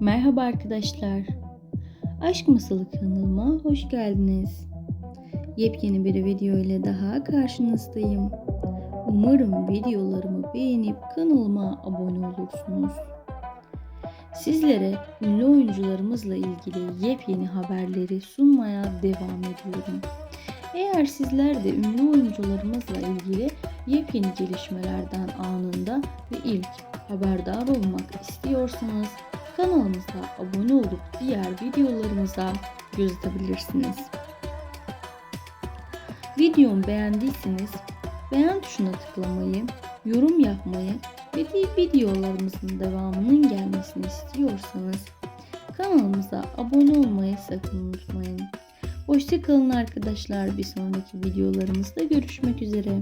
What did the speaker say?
Merhaba arkadaşlar. Aşk Masalı kanalıma hoş geldiniz. Yepyeni bir video ile daha karşınızdayım. Umarım videolarımı beğenip kanalıma abone olursunuz. Sizlere ünlü oyuncularımızla ilgili yepyeni haberleri sunmaya devam ediyorum. Eğer sizler de ünlü oyuncularımızla ilgili yepyeni gelişmelerden anında ve ilk haberdar olmak istiyorsanız kanalımıza abone olup diğer videolarımıza göz atabilirsiniz. Videomu beğendiyseniz beğen tuşuna tıklamayı, yorum yapmayı ve videolarımızın devamının gelmesini istiyorsanız kanalımıza abone olmayı sakın unutmayın. Hoşçakalın arkadaşlar. Bir sonraki videolarımızda görüşmek üzere.